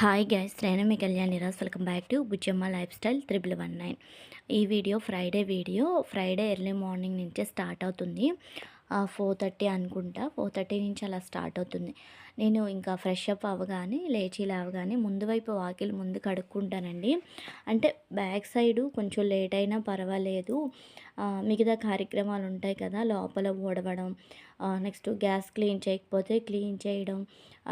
Hi guys నేను మీ Kalyan Niraj welcome back to Bujjamma lifestyle triple one nine ఈ video Friday video. Friday early morning నుంచే start అవుతుంది. Four thirty అనుకుంటా. Four thirty నుంచి అలా start అవుతుంది. నేను ఇంకా ఫ్రెష్ అప్ అవ్వగానే లేచి లేవగానే ముందు వైపు వాకిలి ముందు కడుక్కుంటానండి. అంటే బ్యాక్ సైడు కొంచెం లేట్ అయినా పర్వాలేదు. మిగతా కార్యక్రమాలు ఉంటాయి కదా లోపల ఊడవడం నెక్స్ట్ గ్యాస్ క్లీన్ చేయకపోతే క్లీన్ చేయడం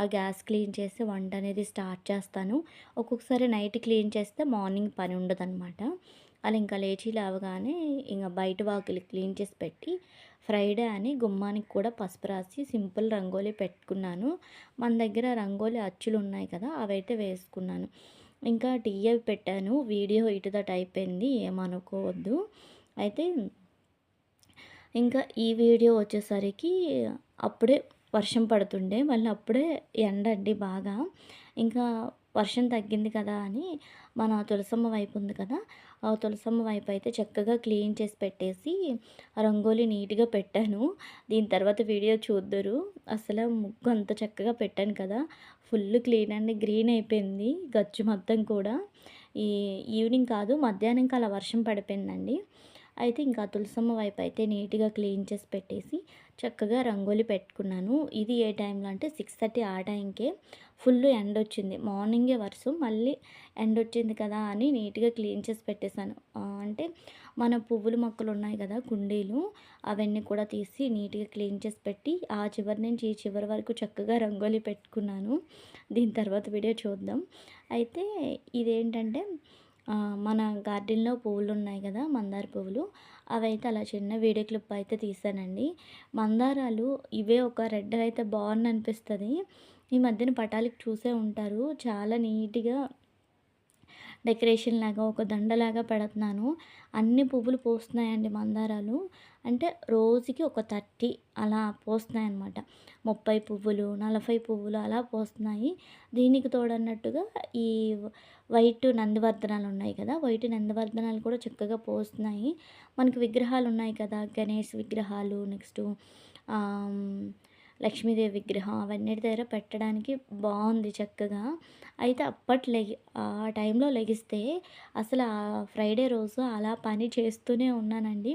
ఆ గ్యాస్ క్లీన్ చేసి వంట అనేది స్టార్ట్ చేస్తాను. ఒక్కొక్కసారి నైట్ క్లీన్ చేస్తే మార్నింగ్ పని ఉండదన్నమాట. వాళ్ళు ఇంకా లేచి లేవగానే ఇంకా బయట వాకిలి క్లీన్ చేసి పెట్టి ఫ్రైడే అని గుమ్మానికి కూడా పసుపు రాసి సింపుల్ రంగోలీ పెట్టుకున్నాను. మన దగ్గర రంగోలీ అచ్చులు ఉన్నాయి కదా అవైతే వేసుకున్నాను. ఇంకా టీ అవి పెట్టాను. వీడియో ఇటు దట్ అయిపోయింది ఏమనుకోవద్దు. అయితే ఇంకా ఈ వీడియో వచ్చేసరికి అప్పుడే వర్షం పడుతుండే మళ్ళీ అప్పుడే ఎండ అండి బాగా. ఇంకా వర్షం తగ్గింది కదా అని మన తులసమ్మ వైపు ఉంది కదా తులసమ్మ వైపు అయితే చక్కగా క్లీన్ చేసి పెట్టేసి రంగోలీ నీట్గా పెట్టాను. దీని తర్వాత వీడియో చూద్దరు. అసలు ముగ్గు అంత చక్కగా పెట్టాను కదా. Full clean and. గ్రీన్ అయిపోయింది. గచ్చు మొత్తం కూడా. ఈ ఈవినింగ్ కాదు మధ్యాహ్నం అలా వర్షం పడిపోయిందండి. అయితే ఇంకా తులసమ్మ వైపు అయితే నీట్గా క్లీన్ చేసి పెట్టేసి చక్కగా రంగోలి పెట్టుకున్నాను. ఇది ఏ టైంలో అంటే సిక్స్ థర్టీ ఆ టైంకే ఫుల్ ఎండ వచ్చింది. మార్నింగే వర్షం మళ్ళీ ఎండ వచ్చింది కదా అని నీట్గా క్లీన్ చేసి పెట్టేశాను. అంటే మన పువ్వుల మొక్కలు ఉన్నాయి కదా కుండీలు అవన్నీ కూడా తీసి నీట్గా క్లీన్ చేసి పెట్టి ఆ చివరి నుంచి ఈ చివరి వరకు చక్కగా రంగోలి పెట్టుకున్నాను. దీని తర్వాత వీడియో చూద్దాం. అయితే ఇదేంటంటే మన గార్డెన్లో పువ్వులు ఉన్నాయి కదా మందార పువ్వులు. అవైతే అలా చిన్న వీడియో క్లిప్ అయితే తీసానండి. మందారాలు ఇవే ఒక రెడ్ అయితే బాగుంది అనిపిస్తుంది ఈ మధ్యన పటాలకి చూసే ఉంటారు. చాలా నీట్గా డెకరేషన్ లాగా ఒక దండలాగా పెడుతున్నాను. అన్ని పువ్వులు పూస్తున్నాయండి మందారాలు. అంటే రోజుకి ఒక థర్టీ అలా పోస్తున్నాయి అనమాట ముప్పై పువ్వులు నలభై పువ్వులు అలా పోస్తున్నాయి. దీనికి తోడన్నట్టుగా ఈ వైట్ నందివర్ధనాలు ఉన్నాయి కదా వైట్ నందివర్ధనాలు కూడా చక్కగా పోస్తున్నాయి. మనకి విగ్రహాలు ఉన్నాయి కదా గణేష్ విగ్రహాలు నెక్స్ట్ లక్ష్మీదేవి విగ్రహం అవన్నీ దగ్గర పెట్టడానికి బాగుంది చక్కగా. అయితే అప్పటి లెగి ఆ టైంలో లెగిస్తే అసలు ఆ ఫ్రైడే రోజు అలా పని చేస్తూనే ఉన్నానండి.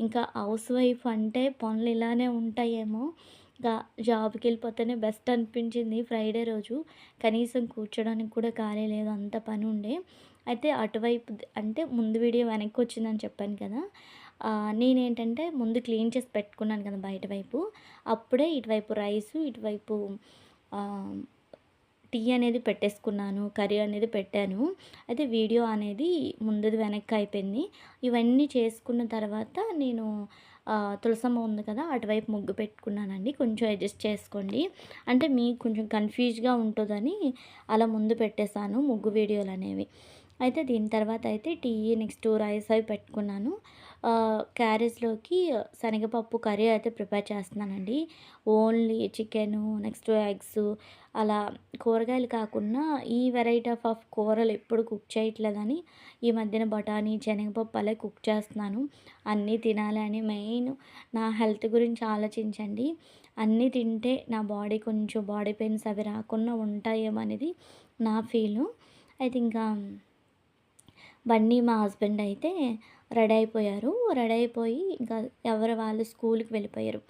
ఇంకా హౌస్ వైఫ్ అంటే పనులు ఇలానే ఉంటాయేమో. ఇంకా జాబ్కి వెళ్ళిపోతేనే బెస్ట్ అనిపించింది ఫ్రైడే రోజు. కనీసం కూర్చోడానికి కూడా ఖాళీ లేదు అంత పని ఉండే. అయితే అటువైపు అంటే ముందు వీడియో వెనక్కి వచ్చిందని చెప్పాను కదా. నేనేంటంటే ముందు క్లీన్ చేసి పెట్టుకున్నాను కదా బయట వైపు. అప్పుడే ఇటువైపు రైసు ఇటువైపు టీ అనేది పెట్టేసుకున్నాను కర్రీ అనేది పెట్టాను. అయితే వీడియో అనేది ముందుది వెనక్కి అయిపోయింది. ఇవన్నీ చేసుకున్న తర్వాత నేను తులసమ్మ ఉంది కదా అటువైపు ముగ్గు పెట్టుకున్నానండి. కొంచెం అడ్జస్ట్ చేసుకోండి. అంటే మీకు కొంచెం కన్ఫ్యూజ్గా ఉంటుందని అలా ముందు పెట్టేశాను ముగ్గు వీడియోలు అనేవి. అయితే దీని తర్వాత అయితే టీ నెక్స్ట్ రైస్ అవి పెట్టుకున్నాను. క్యారేజ్లోకి శనగపప్పు కర్రీ అయితే ప్రిపేర్ చేస్తున్నానండి. ఓన్లీ చికెను నెక్స్ట్ ఎగ్స్ అలా కూరగాయలు కాకుండా ఈ వెరైటీ ఆఫ్ ఆఫ్ కూరలు ఎప్పుడు కుక్ చేయట్లేదని ఈ మధ్యన బఠానీ శనగపప్పు అలా కుక్ చేస్తున్నాను. అన్నీ తినాలి అని మెయిన్ నా హెల్త్ గురించి ఆలోచించండి. అన్నీ తింటే నా బాడీ కొంచెం బాడీ పెయిన్స్ అవి రాకుండా ఉంటాయేమో అనేది నా ఫీలు. అయితే ఇంకా బన్నీ మా హస్బెండ్ అయితే రెడీ అయిపోయారు రెడీ అయిపోయి ఇంకా ఎవరు వాళ్ళు స్కూల్కి వెళ్ళిపోయారు.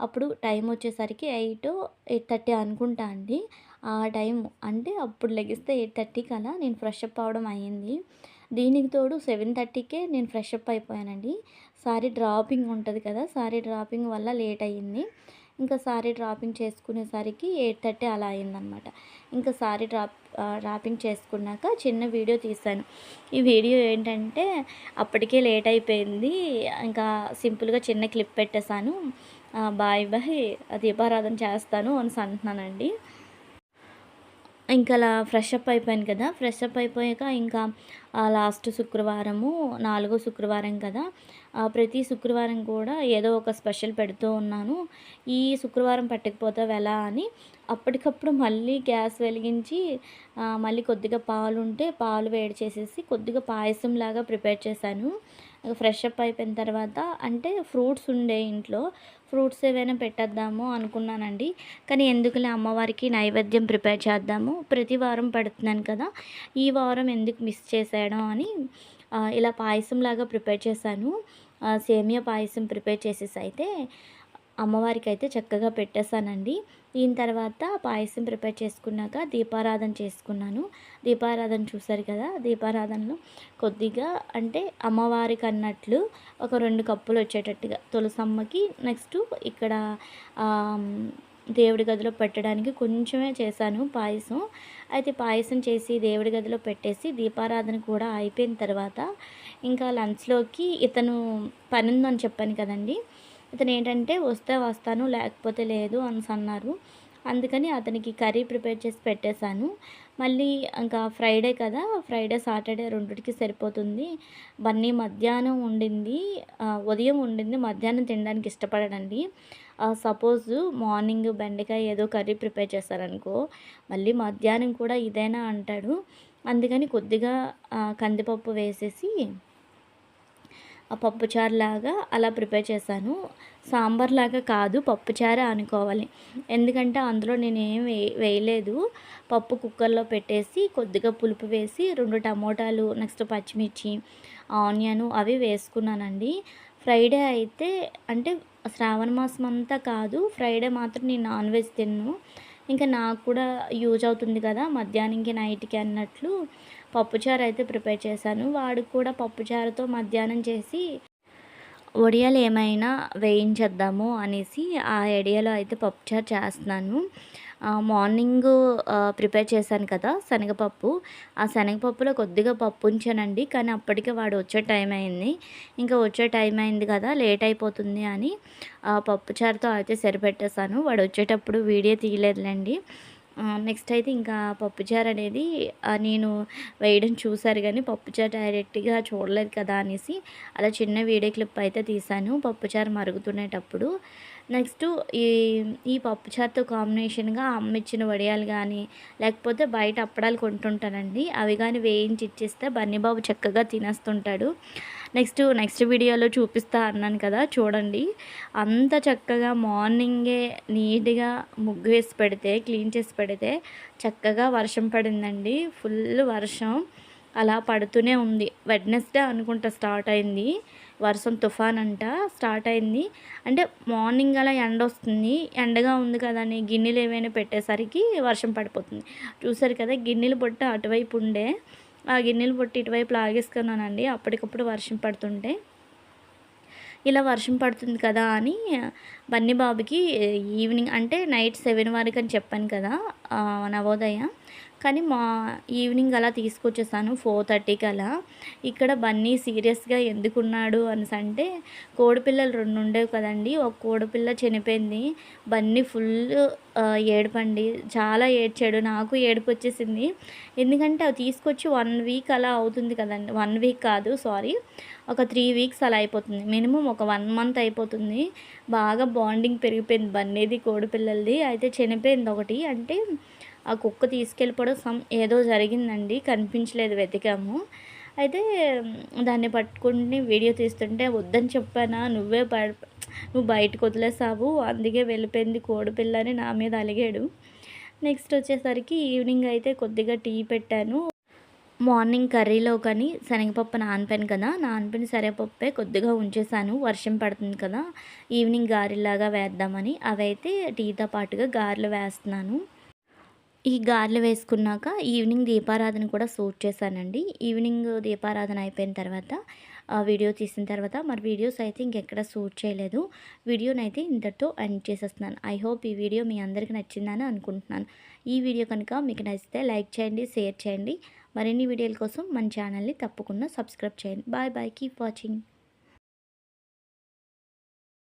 అప్పుడు టైం వచ్చేసరికి ఎయిట్ ఎయిట్ థర్టీ అనుకుంటా అండి. ఆ టైం అంటే అప్పుడు లెగిస్తే ఎయిట్ థర్టీకి అలా నేను ఫ్రెష్ అప్ అవడం అయ్యింది. దీనికి తోడు సెవెన్ థర్టీకే నేను ఫ్రెష్ అప్ అయిపోయానండి. సారీ డ్రాపింగ్ ఉంటుంది కదా సారీ డ్రాపింగ్ వల్ల లేట్ అయ్యింది. ఇంకా సారీ డ్రాపింగ్ చేసుకునేసరికి ఎయిట్ థర్టీ అలా అయిందనమాట ఇంకా సారీ డ్రాప్ డ్రాపింగ్ చేసుకున్నాక చిన్న వీడియో తీశాను ఈ వీడియో ఏంటంటే అప్పటికే లేట్ అయిపోయింది. ఇంకా సింపుల్గా చిన్న క్లిప్ పెట్టేశాను. బాయ్ బాయ్ దీపారాధన చేస్తాను అని అంటున్నానండి. ఇంకా అలా ఫ్రెష్ అప్ అయిపోయాను కదా. ఫ్రెష్ అప్ అయిపోయాక ఇంకా లాస్ట్ శుక్రవారము నాలుగో శుక్రవారం కదా. ప్రతి శుక్రవారం కూడా ఏదో ఒక స్పెషల్ పెడుతూ ఉన్నాను. ఈ శుక్రవారం పెట్టకపోతే ఎలా అని అప్పటికప్పుడు మళ్ళీ గ్యాస్ వెలిగించి మళ్ళీ కొద్దిగా పాలు ఉంటే పాలు వేడి చేసేసి కొద్దిగా పాయసం లాగా ప్రిపేర్ చేశాను. ఫ్రెష్ అప్ అయిపోయిన తర్వాత అంటే ఫ్రూట్స్ ఉండే ఇంట్లో ఫ్రూట్స్ ఏవైనా పెట్టేద్దాము అనుకున్నానండి. కానీ ఎందుకులే అమ్మవారికి నైవేద్యం ప్రిపేర్ చేద్దాము. ప్రతి వారం పెడుతున్నాను కదా. ఈ వారం ఎందుకు మిస్ చేసాను అని ఇలా పాయసం లాగా ప్రిపేర్ చేశాను. సేమియా పాయసం ప్రిపేర్ చేసేసి అయితే అమ్మవారికి అయితే చక్కగా పెట్టేశానండి. దీని తర్వాత పాయసం ప్రిపేర్ చేసుకున్నాక దీపారాధన చేసుకున్నాను. దీపారాధన చూసారు కదా? దీపారాధనలో కొద్దిగా అంటే అమ్మవారికి అన్నట్లు ఒక రెండు కప్పులు వచ్చేటట్టుగా తులసమ్మకి నెక్స్ట్ ఇక్కడ దేవుడి గదిలో పెట్టడానికి కొంచెమే చేశాను పాయసం. అయితే పాయసం చేసి దేవుడి గదిలో పెట్టేసి దీపారాధన కూడా అయిపోయిన తర్వాత ఇంకా లంచ్లోకి ఇతను పని ఉందని చెప్పాను కదండి. అతను ఏంటంటే వస్తే వస్తాను లేకపోతే లేదు అని అన్నారు అందుకని అతనికి కర్రీ ప్రిపేర్ చేసి పెట్టేశాను. మళ్ళీ ఇంకా ఫ్రైడే కదా ఫ్రైడే సాటర్డే రెండుకి సరిపోతుంది. బన్నీ మధ్యాహ్నం ఉండింది. ఉదయం ఉండింది. మధ్యాహ్నం తినడానికి ఇష్టపడడండి. సపోజ్ మార్నింగ్ బెండకాయ ఏదో కర్రీ ప్రిపేర్ చేస్తారనుకో మళ్ళీ మధ్యాహ్నం కూడా ఇదేనా అంటాడు. అందుకని కొద్దిగా కందిపప్పు వేసేసి పప్పుచారు లాగా అలా ప్రిపేర్ చేశాను. సాంబార్ లాగా కాదు పప్పుచారే అనుకోవాలి. ఎందుకంటే అందులో నేను ఏం వే వేయలేదు. పప్పు కుక్కర్లో పెట్టేసి కొద్దిగా పులుపు వేసి రెండు టమోటాలు నెక్స్ట్ పచ్చిమిర్చి ఆనియన్ అవి వేసుకున్నానండి. ఫ్రైడే అయితే అంటే శ్రావణ మాసం అంతా కాదు ఫ్రైడే మాత్రం నేను నాన్ వెజ్ తిన్ను. ఇంకా నాకు కూడా యూజ్ అవుతుంది కదా మధ్యాహ్నంకి నైట్కి అన్నట్లు పప్పుచారు అయితే ప్రిపేర్ చేశాను. వాడు కూడా పప్పుచారుతో మధ్యాహ్నం చేసి వడియాలు ఏమైనా వేయించేద్దాము అనేసి ఆ ఐడియాలో అయితే పప్పుచారు చేస్తున్నాను. మార్నింగ్ ప్రిపేర్ చేశాను కదా శనగపప్పు. ఆ శనగపప్పులో కొద్దిగా పప్పు ఉంచానండి. కానీ అప్పటికే వాడు వచ్చే టైం అయింది. ఇంకా వచ్చే టైం అయింది కదా లేట్ అయిపోతుంది అని పప్పుచారుతో అయితే సరిపెట్టేశాను. వాడు వచ్చేటప్పుడు వీడియో తీయలేదులేండి. నెక్స్ట్ అయితే ఇంకా పప్పుచారు అనేది నేను వేయడం చూశారు కానీ పప్పుచారు డైరెక్ట్గా చూడలేదు కదా అనేసి అలా చిన్న వీడియో క్లిప్ అయితే తీశాను. పప్పుచారు మరుగుతునేటప్పుడు నెక్స్ట్ ఈ ఈ పప్పుచారుతో కాంబినేషన్గా అమ్మిచ్చిన వడియాలు కానీ లేకపోతే బయట అప్పడాలు కొంటుంటానండి. అవి కానీ వేయించి ఇచ్చేస్తే బన్నీబాబు చక్కగా తినేస్తుంటాడు. నెక్స్ట్ నెక్స్ట్ వీడియోలో చూపిస్తా అన్నాను కదా చూడండి. అంత చక్కగా మార్నింగే నీట్గా ముగ్గు వేసి పెడితే క్లీన్ చేసి పెడితే చక్కగా వర్షం పడిందండి. ఫుల్ వర్షం. అలా పడుతూనే ఉంది. వెడ్నెస్డే అనుకుంటా స్టార్ట్ అయింది. వర్షం తుఫాన్ అంట స్టార్ట్ అయింది. అంటే మార్నింగ్ అలా ఎండ వస్తుంది. ఎండగా ఉంది కదా అని గిన్నెలు ఏమైనా పెట్టేసరికి వర్షం పడిపోతుంది. చూసారు కదా గిన్నెలు పొట్ట అటువైపు ఉండే. ఆ గిన్నెలు పొట్టి ఇటువైపు లాగేసుకున్నానండి. అప్పటికప్పుడు వర్షం పడుతుంటే ఇలా వర్షం పడుతుంది కదా అని బన్నీ బాబుకి ఈవినింగ్ అంటే నైట్ సెవెన్ వరకు అని చెప్పాను కదా నవోదయ. కానీ మా ఈవినింగ్ అలా తీసుకొచ్చేసాను ఫోర్ థర్టీకి అలా. ఇక్కడ బన్నీ సీరియస్గా ఎందుకున్నాడు అనేసి అంటే కోడిపిల్లలు రెండు ఉండేవి కదండి ఒక కోడిపిల్ల చనిపోయింది. బన్నీ ఫుల్ ఏడుపండి. చాలా ఏడ్చాడు. నాకు ఏడుపు వచ్చేసింది. ఎందుకంటే అవి తీసుకొచ్చి వన్ వీక్ అలా అవుతుంది కదండి. వన్ వీక్ కాదు సారీ. ఒక త్రీ వీక్స్ అలా అయిపోతుంది. మినిమం ఒక వన్ మంత్ అయిపోతుంది. బాగా బాండింగ్ పెరిగిపోయింది బన్నీది కోడిపిల్లలది అయితే చనిపోయింది ఒకటి. అంటే ఆ కుక్క తీసుకెళ్ళిపోవడం సమ్ ఏదో జరిగిందండి కనిపించలేదు వెతికాము. అయితే దాన్ని పట్టుకుని వీడియో తీస్తుంటే వద్దని చెప్పానా నువ్వే నువ్వు బయటకు వదిలేసావు అందుకే వెళ్ళిపోయింది కోడిపిల్ల అని నా మీద అలిగాడు. నెక్స్ట్ వచ్చేసరికి ఈవినింగ్ అయితే కొద్దిగా టీ పెట్టాను. మార్నింగ్ కర్రీలో కానీ శనగపప్పు నానపాను కదా నానపిన సరేపప్పే కొద్దిగా ఉంచేసాను వర్షం పడుతుంది కదా ఈవినింగ్ గారెలాగా వేద్దామని అవైతే టీతో పాటుగా గారెలు వేస్తున్నాను. ఈ గారెలు వేసుకున్నాక ఈవినింగ్ దీపారాధన కూడా సూట్ చేశానండి. ఈవినింగ్ దీపారాధన అయిపోయిన తర్వాత వీడియో తీసిన తర్వాత మరి వీడియోస్ అయితే ఇంకెక్కడ షూట్ చేయలేదు. వీడియోనైతే ఇంతటితో ఎండ్ చేసేస్తున్నాను. ఐ హోప్ ఈ వీడియో మీ అందరికీ నచ్చిందని అనుకుంటున్నాను. ఈ వీడియో కనుక మీకు నచ్చితే లైక్ చేయండి షేర్ చేయండి. మరిన్ని వీడియోల కోసం మన ఛానల్ని తప్పకుండా సబ్స్క్రైబ్ చేయండి. Bye bye. Keep watching.